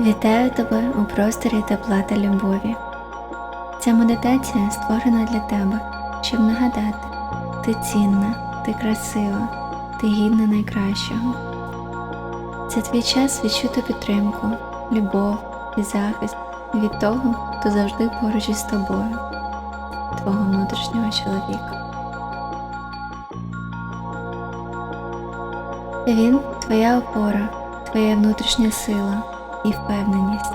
Вітаю тебе у просторі тепла та любові. Ця медитація створена для тебе, щоб нагадати, ти цінна, ти красива, ти гідна найкращого. Це твій час відчути підтримку, любов і захист від того, хто завжди поруч із тобою, твого внутрішнього чоловіка. Він твоя опора, твоя внутрішня сила і впевненість.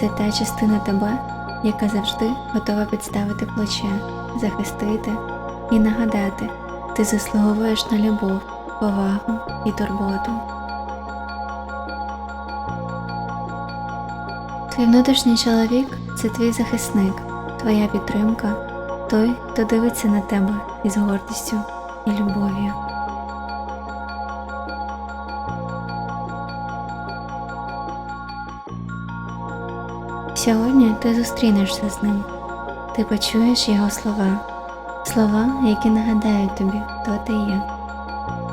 Це та частина тебе, яка завжди готова підставити плече, захистити і нагадати, ти заслуговуєш на любов, повагу і турботу. Твій внутрішній чоловік це твій захисник, твоя підтримка, той, хто дивиться на тебе із гордістю і любов'ю. Сьогодні ти зустрінешся з ним, ти почуєш його слова, слова, які нагадають тобі, хто ти є.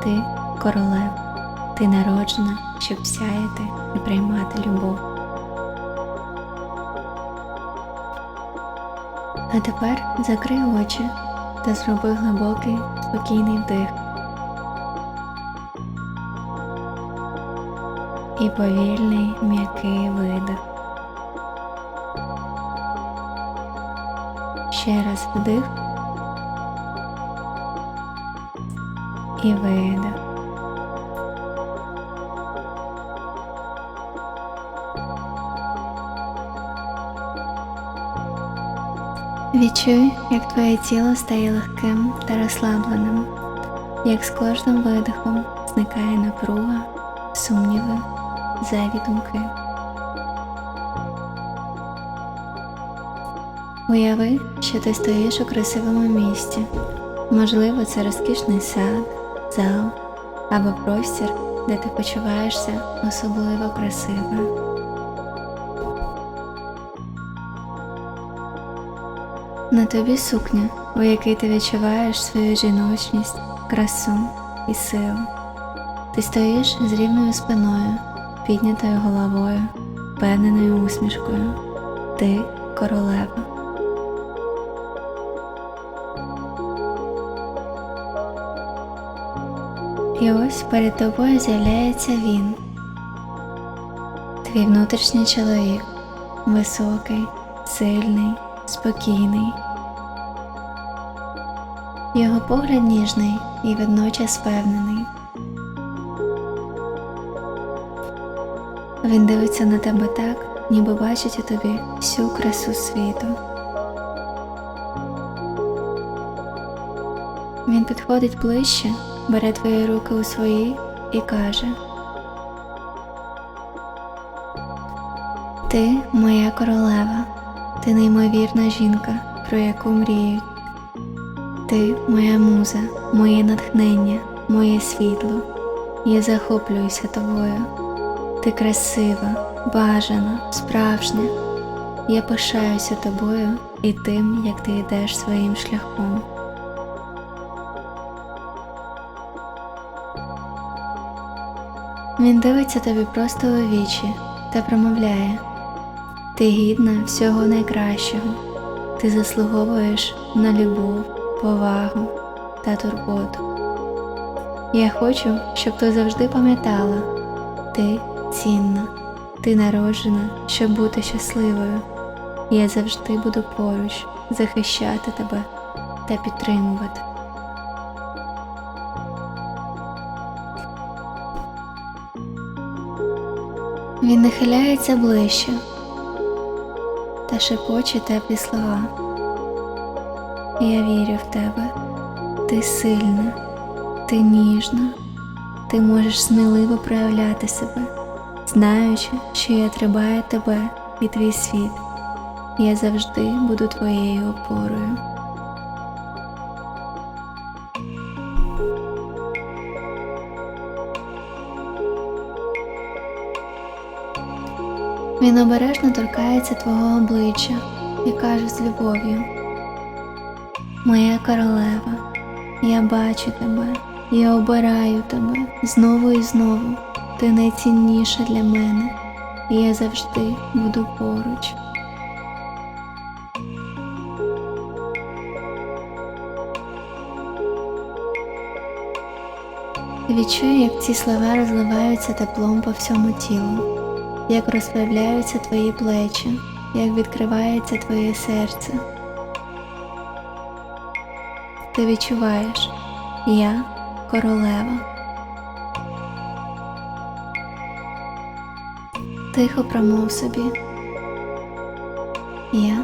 Ти королева, ти народжена, щоб сяяти і приймати любов. А тепер закрий очі та зроби глибокий, спокійний вдих. І повільний м'який видих. Ще раз вдих і видих. Відчуй, як твоє тіло стає легким та розслабленим, як з кожним видихом зникає напруга, сумніви, зайві думки. Уяви, що ти стоїш у красивому місті. Можливо, це розкішний сад, зал або простір, де ти почуваєшся особливо красивою. На тобі сукня, у якій ти відчуваєш свою жіночність, красу і силу. Ти стоїш з рівною спиною, піднятою головою, впевненою усмішкою. Ти королева. І ось перед тобою з'являється він, твій внутрішній чоловік, високий, сильний, спокійний. Його погляд ніжний і водночас впевнений. Він дивиться на тебе так, ніби бачить у тобі всю красу світу. Він підходить ближче, бере твої руки у свої і каже Ти моя королева, ти неймовірна жінка, про яку мріють. Ти моя муза, моє натхнення, моє світло. Я захоплююся тобою. Ти красива, бажана, справжня. Я пишаюся тобою і тим, як ти йдеш своїм шляхом. Він дивиться тобі просто у вічі та промовляє Ти гідна всього найкращого, ти заслуговуєш на любов, повагу та турботу. Я хочу, щоб ти завжди пам'ятала ти цінна, ти народжена, щоб бути щасливою. Я завжди буду поруч захищати тебе та підтримувати. Він нахиляється ближче та шепоче теплі слова. Я вірю в тебе, ти сильна, ти ніжна, ти можеш сміливо проявляти себе, знаючи, що я тримаю тебе і твій світ. Я завжди буду твоєю опорою. Він обережно торкається твого обличчя і каже з любов'ю: Моя королева, я бачу тебе, я обираю тебе знову і знову. ти найцінніша для мене, і я завжди буду поруч. Відчуй, як ці слова розливаються теплом по всьому тілу, як розправляються твої плечі, як відкривається твоє серце. Ти відчуваєш, я королева. Тихо промов собі. Я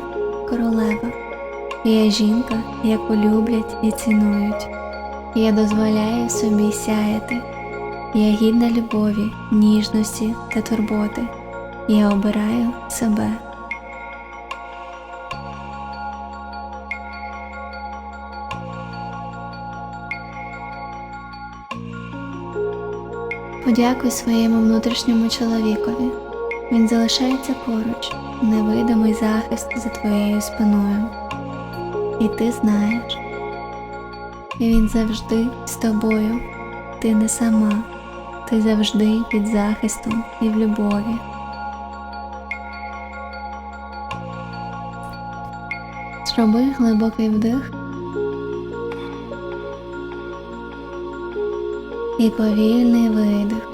королева. Я жінка, яку люблять і цінують. Я дозволяю собі сяяти. Я гідна любові, ніжності та турботи. Я обираю себе. Подякуй своєму внутрішньому чоловікові. Він залишається поруч, невидимий захист за твоєю спиною. І ти знаєш, він завжди з тобою. Ти не сама, ти завжди під захистом і в любові. Зроби глибокий вдих і повільний видих.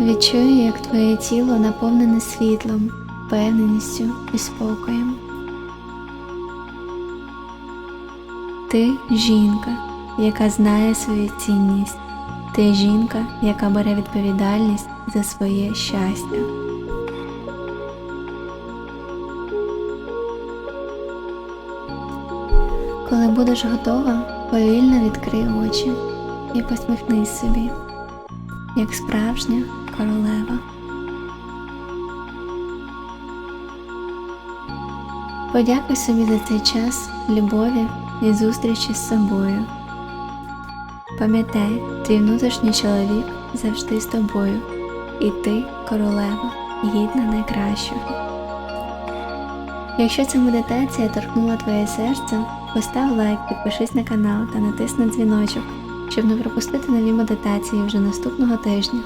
Відчуй, як твоє тіло наповнене світлом, впевненістю і спокоєм. Ти жінка, яка знає свою цінність. Ти жінка, яка бере відповідальність за своє щастя. Коли будеш готова, повільно відкрий очі і посміхнись собі, як справжня королева. Подякуй собі за цей час любові і зустрічі з собою. Пам'ятай, твій внутрішній чоловік завжди з тобою, і ти королева, гідна найкращого. Якщо ця медитація торкнула твоє серце, постав лайк, підпишись на канал та натисни дзвіночок, щоб не пропустити нові медитації вже наступного тижня.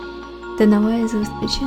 До нової зустрічі!